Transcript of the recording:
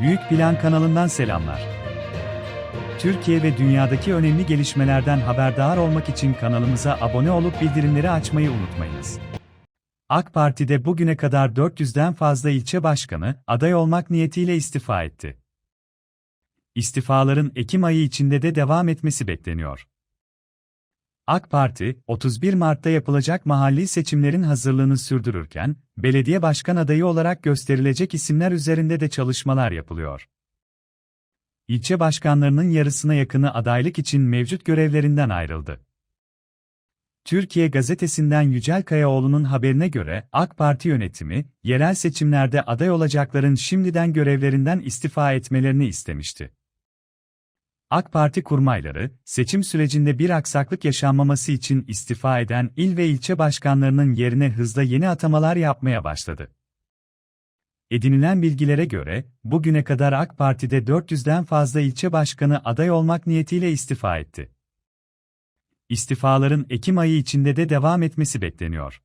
Büyük Plan kanalından selamlar. Türkiye ve dünyadaki önemli gelişmelerden haberdar olmak için kanalımıza abone olup bildirimleri açmayı unutmayınız. AK Parti'de bugüne kadar 400'den fazla ilçe başkanı aday olmak niyetiyle istifa etti. İstifaların Ekim ayı içinde de devam etmesi bekleniyor. AK Parti, 31 Mart'ta yapılacak mahalli seçimlerin hazırlığını sürdürürken, belediye başkan adayı olarak gösterilecek isimler üzerinde de çalışmalar yapılıyor. İlçe başkanlarının yarısına yakını adaylık için mevcut görevlerinden ayrıldı. Türkiye gazetesinden Yücel Kayaoğlu'nun haberine göre AK Parti yönetimi, yerel seçimlerde aday olacakların şimdiden görevlerinden istifa etmelerini istemişti. AK Parti kurmayları, seçim sürecinde bir aksaklık yaşanmaması için istifa eden il ve ilçe başkanlarının yerine hızla yeni atamalar yapmaya başladı. Edinilen bilgilere göre, bugüne kadar AK Parti'de 400'den fazla ilçe başkanı aday olmak niyetiyle istifa etti. İstifaların Ekim ayı içinde de devam etmesi bekleniyor.